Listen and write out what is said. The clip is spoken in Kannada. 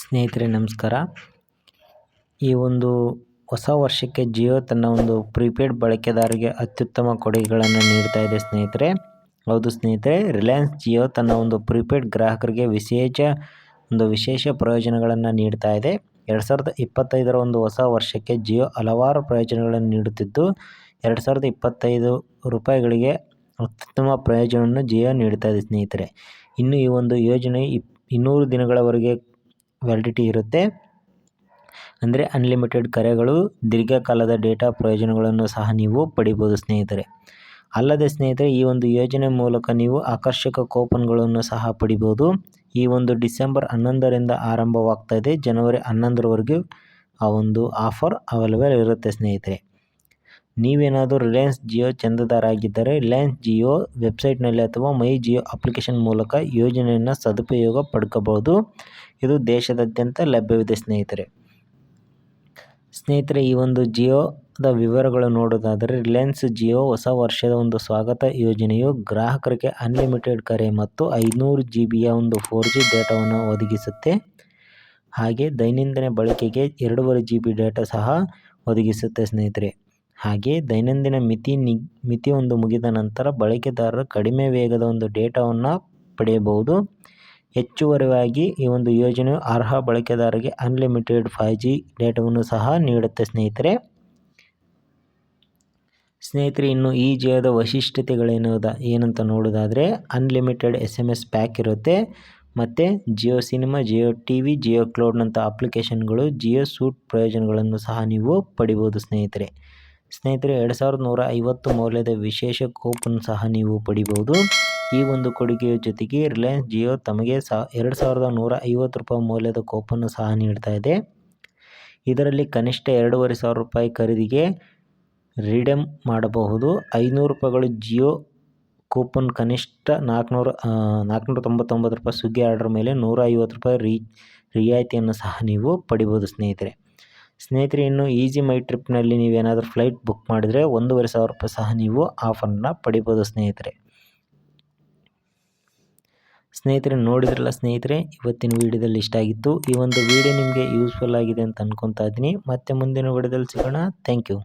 ಸ್ನೇಹಿತರೆ, ನಮಸ್ಕಾರ. ಈ ಒಂದು ಹೊಸ ವರ್ಷಕ್ಕೆ ಜಿಯೋ ತನ್ನ ಒಂದು ಪ್ರೀಪೇಯ್ಡ್ ಬಳಕೆದಾರರಿಗೆ ಅತ್ಯುತ್ತಮ ಕೊಡುಗೆಗಳನ್ನು ನೀಡ್ತಾ ಇದೆ ಸ್ನೇಹಿತರೆ. ಹೌದು ಸ್ನೇಹಿತರೆ, ರಿಲಯನ್ಸ್ ಜಿಯೋ ತನ್ನ ಒಂದು ಪ್ರೀಪೇಯ್ಡ್ ಗ್ರಾಹಕರಿಗೆ ವಿಶೇಷ ಒಂದು ವಿಶೇಷ ಪ್ರಯೋಜನಗಳನ್ನು ನೀಡ್ತಾ ಇದೆ. ಎರಡು ಸಾವಿರದ ಇಪ್ಪತ್ತೈದರ ಒಂದು ಹೊಸ ವರ್ಷಕ್ಕೆ ಜಿಯೋ ಹಲವಾರು ಪ್ರಯೋಜನಗಳನ್ನು ನೀಡುತ್ತಿದ್ದು, ಎರಡು ಸಾವಿರದ ಇಪ್ಪತ್ತೈದು ರೂಪಾಯಿಗಳಿಗೆ ಅತ್ಯುತ್ತಮ ಪ್ರಯೋಜನವನ್ನು ಜಿಯೋ ನೀಡ್ತಾ ಇದೆ ಸ್ನೇಹಿತರೆ. ಇನ್ನು ಈ ಒಂದು ಯೋಜನೆ ಇಪ್, ಇನ್ನೂರು ದಿನಗಳವರೆಗೆ ವ್ಯಾಲಿಡಿಟಿ ಇರುತ್ತೆ. ಅಂದರೆ ಅನ್ಲಿಮಿಟೆಡ್ ಕರೆಗಳು ದೀರ್ಘಕಾಲದ ಡೇಟಾ ಪ್ರಯೋಜನಗಳನ್ನು ಸಹ ನೀವು ಪಡಿಬೋದು ಸ್ನೇಹಿತರೆ. ಅಲ್ಲದೆ ಸ್ನೇಹಿತರೆ, ಈ ಒಂದು ಯೋಜನೆ ಮೂಲಕ ನೀವು ಆಕರ್ಷಕ ಕೂಪನ್ಗಳನ್ನು ಸಹ ಪಡಿಬೋದು. ಈ ಒಂದು ಡಿಸೆಂಬರ್ ಹನ್ನೊಂದರಿಂದ ಆರಂಭವಾಗ್ತಾ ಇದೆ. ಜನವರಿ ಹನ್ನೊಂದರವರೆಗೆ ಆ ಒಂದು ಆಫರ್ ಅವೈಲೇಬಲ್ ಇರುತ್ತೆ ಸ್ನೇಹಿತರೆ. ನೀವೇನಾದರೂ ರಿಲಯನ್ಸ್ ಜಿಯೋ ಚಂದದಾರ ಆಗಿದ್ದರೆ ರಿಲಯನ್ಸ್ ಜಿಯೋ ವೆಬ್ಸೈಟ್ನಲ್ಲಿ ಅಥವಾ ಮೈ ಜಿಯೋ ಅಪ್ಲಿಕೇಶನ್ ಮೂಲಕ ಯೋಜನೆಯನ್ನು ಸದುಪಯೋಗ ಪಡ್ಕೋಬಹುದು. ಇದು ದೇಶದಾದ್ಯಂತ ಲಭ್ಯವಿದೆ, ಸ್ನೇಹಿತರೆ. ಸ್ನೇಹಿತರೆ, ಈ ಒಂದು ಜಿಯೋದ ವಿವರಗಳು ನೋಡೋದಾದರೆ ರಿಲಯನ್ಸ್ ಜಿಯೋ ಹೊಸ ವರ್ಷದ ಒಂದು ಸ್ವಾಗತ ಯೋಜನೆಯು ಗ್ರಾಹಕರಿಗೆ ಅನ್ಲಿಮಿಟೆಡ್ ಕರೆ ಮತ್ತು ಐನೂರು ಜಿ ಬಿಯ ಒಂದು ಫೋರ್ ಜಿ ಡೇಟಾವನ್ನು ಒದಗಿಸುತ್ತೆ. ಹಾಗೆ ದೈನಂದಿನ ಬಳಕೆಗೆ ಎರಡೂವರೆ ಜಿ ಬಿ ಡೇಟಾ ಸಹ ಒದಗಿಸುತ್ತೆ, ಸ್ನೇಹಿತರೆ. ಹಾಗೆ ದೈನಂದಿನ ಮಿತಿ ನಿ ಒಂದು ಮುಗಿದ ನಂತರ ಬಳಕೆದಾರರು ಕಡಿಮೆ ವೇಗದ ಒಂದು ಡೇಟಾವನ್ನು ಪಡೆಯಬಹುದು. ಹೆಚ್ಚುವರಿಯಾಗಿ ಈ ಒಂದು ಯೋಜನೆಯು ಅರ್ಹ ಬಳಕೆದಾರರಿಗೆ ಅನ್ಲಿಮಿಟೆಡ್ ಫೈ ಜಿ ಡೇಟಾವನ್ನು ಸಹ ನೀಡುತ್ತೆ ಸ್ನೇಹಿತರೆ. ಸ್ನೇಹಿತರೆ, ಇನ್ನು ಈ ಜಿಯೋದ ವೈಶಿಷ್ಟ್ಯತೆಗಳೇನೋದ, ಏನಂತ ನೋಡೋದಾದರೆ unlimited S M S pack ಇರುತ್ತೆ. ಮತ್ತು Jio cinema Jio T V Jio ಕ್ಲೌಡ್ನಂಥ ಅಪ್ಲಿಕೇಶನ್ಗಳು ಜಿಯೋ ಸೂಟ್ ಪ್ರಯೋಜನಗಳನ್ನು ಸಹ ನೀವು ಪಡಿಬೋದು ಸ್ನೇಹಿತರೆ. ಸ್ನೇಹಿತರೆ, ಎರಡು ಸಾವಿರದ ನೂರ ಐವತ್ತು ಮೌಲ್ಯದ ವಿಶೇಷ ಕೂಪನ್ ಸಹ ನೀವು ಪಡಿಬೋದು ಈ ಒಂದು ಕೊಡುಗೆಯ ಜೊತೆಗೆ ರಿಲಯನ್ಸ್ ಜಿಯೋ ತಮಗೆ ಸಾ, ಎರಡು ಸಾವಿರದ ನೂರ ಐವತ್ತು ರೂಪಾಯಿ ಮೌಲ್ಯದ ಕೂಪನ್ ಸಹ ನೀಡ್ತಾ ಇದೆ. ಇದರಲ್ಲಿ ಕನಿಷ್ಠ ಎರಡೂವರೆ ಸಾವಿರ ರೂಪಾಯಿ ಖರೀದಿಗೆ ರಿಡೆಮ್ ಮಾಡಬಹುದು. ಐನೂರು ರೂಪಾಯಿಗಳು ಜಿಯೋ ಕೂಪನ್, ಕನಿಷ್ಠ ನಾಲ್ಕುನೂರ ನಾಲ್ಕುನೂರ ತೊಂಬತ್ತೊಂಬತ್ತು ರೂಪಾಯಿ ಸ್ವಿಗ್ಗಿ ಆರ್ಡರ್ ಮೇಲೆ ನೂರ ಐವತ್ತು ರೂಪಾಯಿ ರಿ, ರಿಯಾಯಿತಿಯನ್ನು ಸಹ ನೀವು ಪಡಿಬೋದು ಸ್ನೇಹಿತರೆ. ಸ್ನೇಹಿತರೆ ಇನ್ನು ಈಜಿ ಮೈ ಟ್ರಿಪ್ನಲ್ಲಿ ನೀವೇನಾದರೂ ಫ್ಲೈಟ್ ಬುಕ್ ಮಾಡಿದರೆ ಒಂದೂವರೆ ಸಾವಿರ ರೂಪಾಯಿ ಸಹ ನೀವು ಆಫರನ್ನು ಪಡಿಬೋದು ಸ್ನೇಹಿತರೆ. ಸ್ನೇಹಿತರೆ ನೋಡಿದ್ರಲ್ಲ ಸ್ನೇಹಿತರೆ, ಇವತ್ತಿನ ವೀಡಿಯೋದಲ್ಲಿ ಇಷ್ಟ ಆಗಿತ್ತು ಈ ಒಂದು ವೀಡಿಯೋ ನಿಮಗೆ ಯೂಸ್ಫುಲ್ ಆಗಿದೆ ಅಂತ ಅಂದ್ಕೊತಾ ಇದ್ದೀನಿ. ಮತ್ತೆ ಮುಂದಿನ ವೀಡಿಯೋದಲ್ಲಿ ಸಿಗೋಣ. Thank you.